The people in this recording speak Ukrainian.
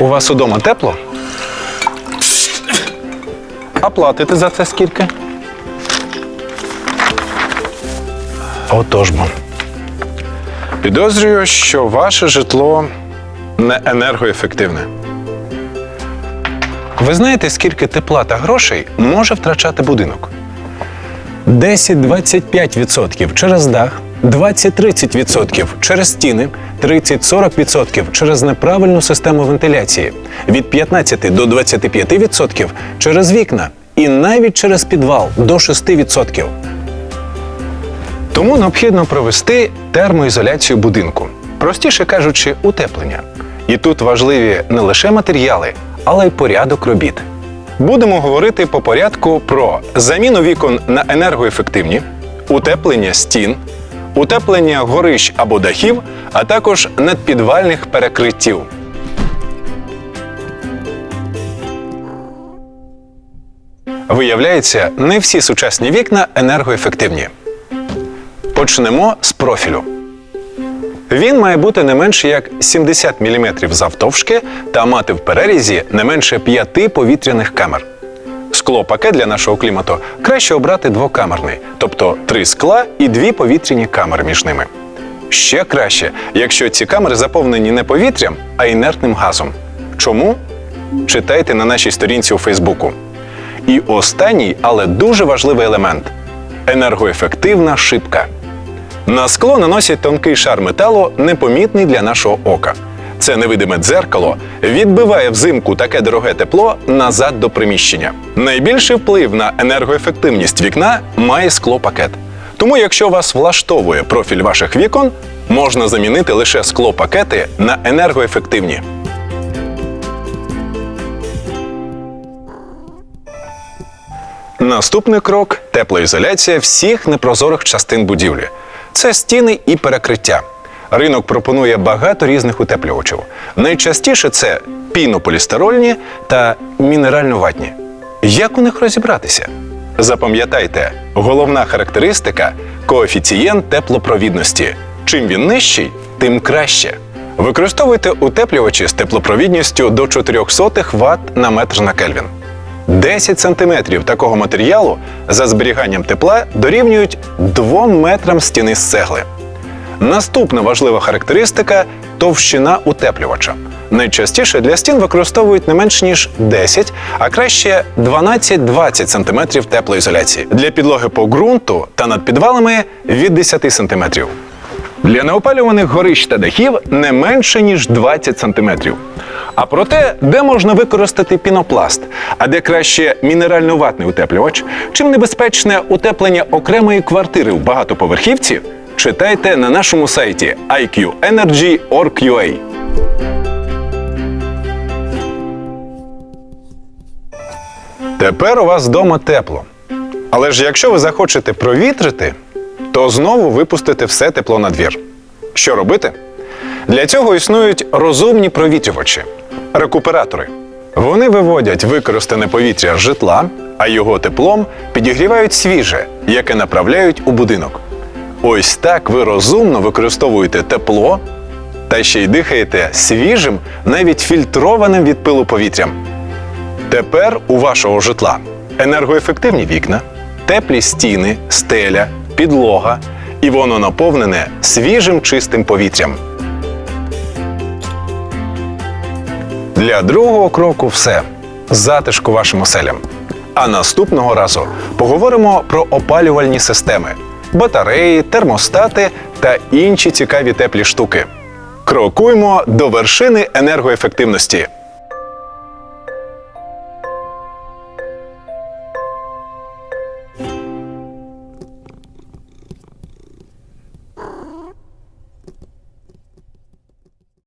У вас удома тепло? А платите за це скільки? Отож бо. Підозрюю, що ваше житло не енергоефективне. Ви знаєте, скільки тепла та грошей може втрачати будинок? 10-25% через дах, 20-30% через стіни, 30-40% через неправильну систему вентиляції, від 15 до 25% через вікна і навіть через підвал до 6%. Тому необхідно провести термоізоляцію будинку, простіше кажучи, утеплення. І тут важливі не лише матеріали, але й порядок робіт. Будемо говорити по порядку про заміну вікон на енергоефективні, утеплення стін, утеплення горищ або дахів, а також надпідвальних перекриттів. Виявляється, не всі сучасні вікна енергоефективні. Почнемо з профілю. Він має бути не менше як 70 мм завтовшки та мати в перерізі не менше 5 повітряних камер. Скло-пакет для нашого клімату краще обрати двокамерний, тобто три скла і дві повітряні камери між ними. Ще краще, якщо ці камери заповнені не повітрям, а інертним газом. Чому? Читайте на нашій сторінці у Фейсбуку. І останній, але дуже важливий елемент енергоефективна шибка. На скло наносять тонкий шар металу, непомітний для нашого ока. Це невидиме дзеркало відбиває взимку таке дороге тепло назад до приміщення. Найбільший вплив на енергоефективність вікна має склопакет. Тому, якщо вас влаштовує профіль ваших вікон, можна замінити лише склопакети на енергоефективні. Наступний крок теплоізоляція всіх непрозорих частин будівлі. Це стіни і перекриття. Ринок пропонує багато різних утеплювачів. Найчастіше це пінополістирольні та мінерально-ватні. Як у них розібратися? Запам'ятайте, головна характеристика коефіцієнт теплопровідності. Чим він нижчий, тим краще. Використовуйте утеплювачі з теплопровідністю до 400 Вт на метр на Кельвін. 10 сантиметрів такого матеріалу за зберіганням тепла дорівнюють 2 метрам стіни з цегли. Наступна важлива характеристика товщина утеплювача. Найчастіше для стін використовують не менш ніж 10, а краще 12-20 см теплоізоляції. Для підлоги по ґрунту та над підвалами від 10 см. Для неопалюваних горищ та дахів не менше ніж 20 см. А про те, де можна використати пінопласт, а де краще мінерально-ватний утеплювач, чим небезпечне утеплення окремої квартири в багатоповерхівці, читайте на нашому сайті iqenergy.org.ua. Тепер у вас вдома тепло. Але ж якщо ви захочете провітрити, то знову випустите все тепло на двір. Що робити? Для цього існують розумні провітрювачі рекуператори. Вони виводять використане повітря з житла, а його теплом підігрівають свіже, яке направляють у будинок. Ось так ви розумно використовуєте тепло та ще й дихаєте свіжим, навіть фільтрованим від пилу повітрям. Тепер у вашого житла енергоефективні вікна, теплі стіни, стеля, підлога, і воно наповнене свіжим чистим повітрям. Для другого кроку все затишку вашим оселям. А наступного разу поговоримо про опалювальні системи, батареї, термостати та інші цікаві теплі штуки. Крокуємо до вершини енергоефективності.